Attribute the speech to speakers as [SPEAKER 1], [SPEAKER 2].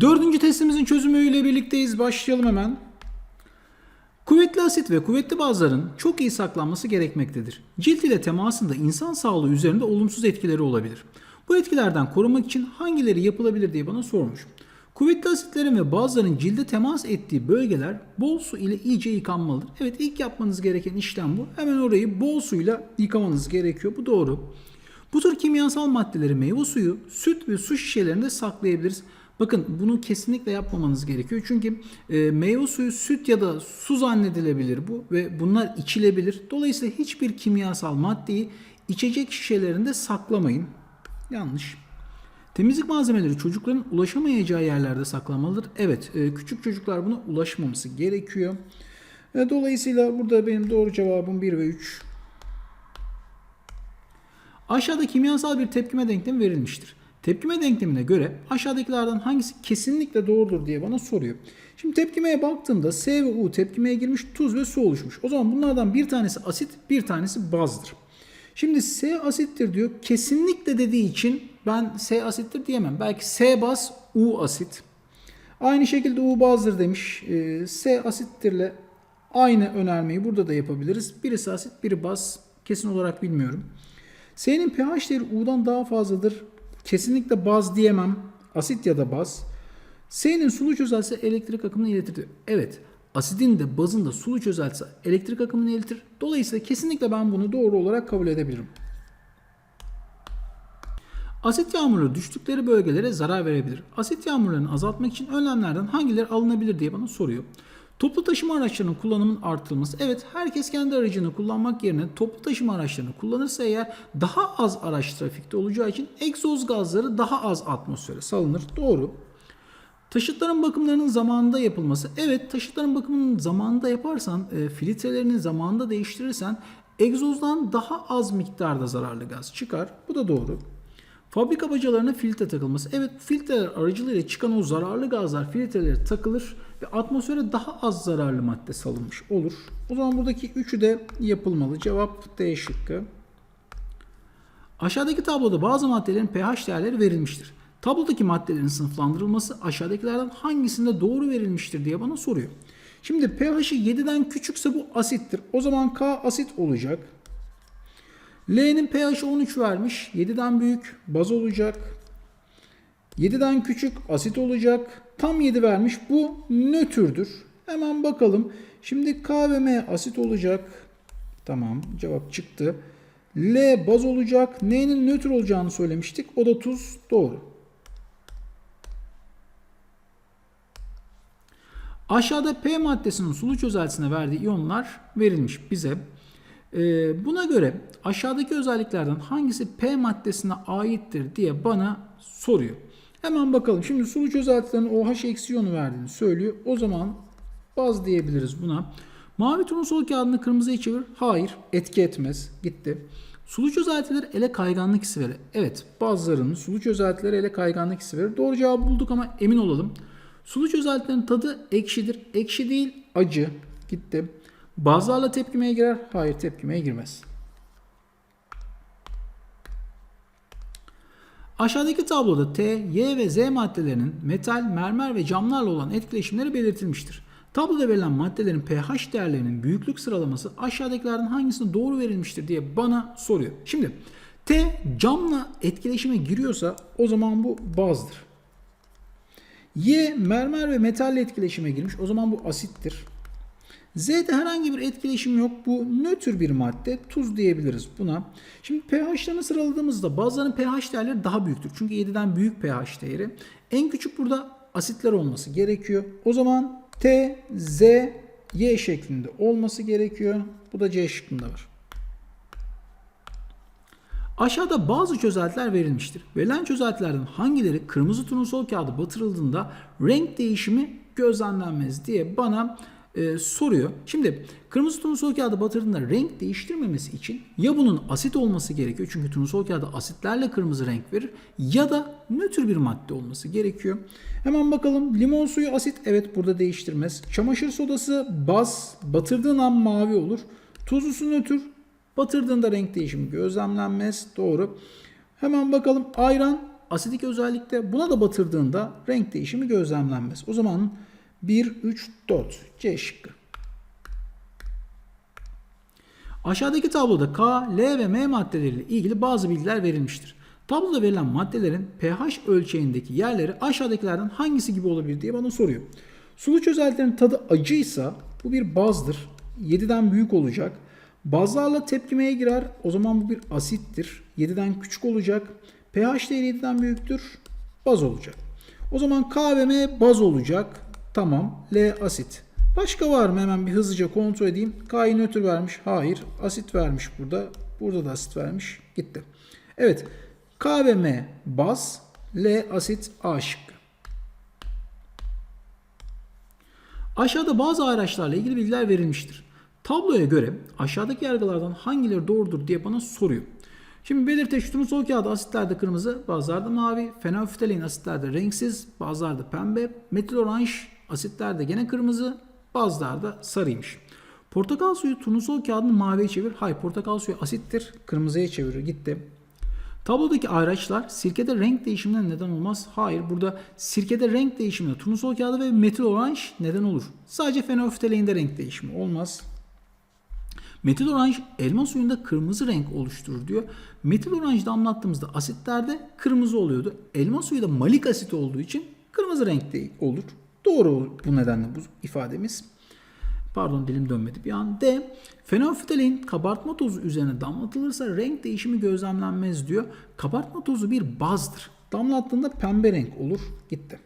[SPEAKER 1] Dördüncü testimizin çözümüyle birlikteyiz. Başlayalım hemen. Kuvvetli asit ve kuvvetli bazların çok iyi saklanması gerekmektedir. Cilt ile temasında insan sağlığı üzerinde olumsuz etkileri olabilir. Bu etkilerden korunmak için hangileri yapılabilir diye bana sormuş. Kuvvetli asitlerin ve bazların cilde temas ettiği bölgeler bol su ile iyice yıkanmalıdır. Evet ilk yapmanız gereken işlem bu. Hemen orayı bol suyla yıkamanız gerekiyor. Bu doğru. Bu tür kimyasal maddeleri meyve suyu, süt ve su şişelerinde saklayabiliriz. Bakın bunu kesinlikle yapmamanız gerekiyor. Çünkü e, meyve suyu, süt ya da su zannedilebilir bu ve bunlar içilebilir. Dolayısıyla hiçbir kimyasal maddeyi içecek şişelerinde saklamayın. Yanlış. Temizlik malzemeleri çocukların ulaşamayacağı yerlerde saklanmalıdır. Evet, e, küçük çocuklar buna ulaşmaması gerekiyor. E, dolayısıyla burada benim doğru cevabım 1 ve 3. Aşağıda kimyasal bir tepkime denklemi verilmiştir. Tepkime denklemine göre aşağıdakilerden hangisi kesinlikle doğrudur diye bana soruyor. Şimdi tepkimeye baktığımda S ve U tepkimeye girmiş tuz ve su oluşmuş. O zaman bunlardan bir tanesi asit bir tanesi bazdır. Şimdi S asittir diyor. Kesinlikle dediği için ben S asittir diyemem. Belki S baz U asit. Aynı şekilde U bazdır demiş. Ee, S asittirle aynı önermeyi burada da yapabiliriz. Birisi asit biri baz. Kesin olarak bilmiyorum. S'nin pH değeri U'dan daha fazladır. Kesinlikle baz diyemem. Asit ya da baz. S'nin sulu çözeltisi elektrik akımını iletir. Evet. Asidin de bazın da sulu çözeltisi elektrik akımını iletir. Dolayısıyla kesinlikle ben bunu doğru olarak kabul edebilirim. Asit yağmurları düştükleri bölgelere zarar verebilir. Asit yağmurlarını azaltmak için önlemlerden hangileri alınabilir diye bana soruyor. Toplu taşıma araçlarının kullanımının artırılması. Evet herkes kendi aracını kullanmak yerine toplu taşıma araçlarını kullanırsa eğer daha az araç trafikte olacağı için egzoz gazları daha az atmosfere salınır. Doğru. Taşıtların bakımlarının zamanında yapılması. Evet taşıtların bakımının zamanında yaparsan, e, filtrelerini zamanında değiştirirsen egzozdan daha az miktarda zararlı gaz çıkar. Bu da doğru. Fabrika bacalarına filtre takılması. Evet filtreler aracılığıyla çıkan o zararlı gazlar filtrelere takılır ve atmosfere daha az zararlı madde salınmış olur. O zaman buradaki üçü de yapılmalı. Cevap D şıkkı. Aşağıdaki tabloda bazı maddelerin pH değerleri verilmiştir. Tablodaki maddelerin sınıflandırılması aşağıdakilerden hangisinde doğru verilmiştir diye bana soruyor. Şimdi pH'i 7'den küçükse bu asittir. O zaman K asit olacak. L'nin pH'i 13 vermiş. 7'den büyük baz olacak. 7'den küçük asit olacak. Tam 7 vermiş. Bu nötrdür. Hemen bakalım. Şimdi K ve M asit olacak. Tamam cevap çıktı. L baz olacak. N'nin nötr olacağını söylemiştik. O da tuz. Doğru. Aşağıda P maddesinin sulu çözeltisine verdiği iyonlar verilmiş bize. Ee, buna göre aşağıdaki özelliklerden hangisi P maddesine aittir diye bana soruyor. Hemen bakalım. Şimdi sulu çözeltilerin OH eksi iyonu verdiğini söylüyor. O zaman baz diyebiliriz buna. Mavi turnusol kağıdını kırmızıya çevir. Hayır. Etki etmez. Gitti. Sulu çözeltiler ele kayganlık hissi verir. Evet. Bazılarının sulu çözeltileri ele kayganlık hissi verir. Doğru cevabı bulduk ama emin olalım. Sulu çözeltilerin tadı ekşidir. Ekşi değil acı. Gitti. Bazlarla tepkimeye girer. Hayır tepkimeye girmez. Aşağıdaki tabloda T, Y ve Z maddelerinin metal, mermer ve camlarla olan etkileşimleri belirtilmiştir. Tabloda verilen maddelerin pH değerlerinin büyüklük sıralaması aşağıdakilerden hangisine doğru verilmiştir diye bana soruyor. Şimdi T camla etkileşime giriyorsa o zaman bu bazdır. Y mermer ve metalle etkileşime girmiş. O zaman bu asittir. Z'de herhangi bir etkileşim yok. Bu nötr bir madde. Tuz diyebiliriz buna. Şimdi pH'larını sıraladığımızda bazılarının pH değerleri daha büyüktür. Çünkü 7'den büyük pH değeri. En küçük burada asitler olması gerekiyor. O zaman T, Z, Y şeklinde olması gerekiyor. Bu da C şıkkında var. Aşağıda bazı çözeltiler verilmiştir. Verilen çözeltilerden hangileri kırmızı turnusol kağıdı batırıldığında renk değişimi gözlemlenmez diye bana e, soruyor. Şimdi kırmızı turnusol kağıdı batırdığında renk değiştirmemesi için ya bunun asit olması gerekiyor. Çünkü turnusol kağıdı asitlerle kırmızı renk verir. Ya da nötr bir madde olması gerekiyor. Hemen bakalım. Limon suyu asit. Evet burada değiştirmez. Çamaşır sodası baz. Batırdığın an mavi olur. Tuzlu su nötr. Batırdığında renk değişimi gözlemlenmez. Doğru. Hemen bakalım. Ayran asidik özellikte. Buna da batırdığında renk değişimi gözlemlenmez. O zaman 1, 3, 4 C şıkkı. Aşağıdaki tabloda K, L ve M maddeleriyle ilgili bazı bilgiler verilmiştir. Tabloda verilen maddelerin pH ölçeğindeki yerleri aşağıdakilerden hangisi gibi olabilir diye bana soruyor. Sulu çözeltilerin tadı acıysa bu bir bazdır. 7'den büyük olacak. Bazlarla tepkimeye girer. O zaman bu bir asittir. 7'den küçük olacak. pH değeri 7'den büyüktür. Baz olacak. O zaman K ve M baz olacak. Tamam. L asit. Başka var mı? Hemen bir hızlıca kontrol edeyim. K'yı nötr vermiş. Hayır. Asit vermiş burada. Burada da asit vermiş. Gitti. Evet. K ve M baz. L asit A şıkkı. Aşağıda bazı araçlarla ilgili bilgiler verilmiştir. Tabloya göre aşağıdaki yargılardan hangileri doğrudur diye bana soruyor. Şimdi belirteç turnusol kağıdı asitlerde kırmızı, bazılarda mavi, fenolftalein asitlerde renksiz, bazılarda pembe, metil oranj asitlerde gene kırmızı, bazılarda sarıymış. Portakal suyu turnusol kağıdını maviye çevir. Hayır portakal suyu asittir. Kırmızıya çevirir. Gitti. Tablodaki ayraçlar sirkede renk değişimine neden olmaz. Hayır burada sirkede renk değişimine turnusol kağıdı ve metil oranj neden olur. Sadece fenolftaleinde renk değişimi olmaz. Metil oranj elma suyunda kırmızı renk oluşturur diyor. Metil oranj damlattığımızda asitlerde kırmızı oluyordu. Elma suyu da malik asit olduğu için kırmızı renkte olur. Doğru bu nedenle bu ifademiz. Pardon dilim dönmedi bir an. D. Fenolftalein kabartma tozu üzerine damlatılırsa renk değişimi gözlemlenmez diyor. Kabartma tozu bir bazdır. Damlattığında pembe renk olur. Gitti.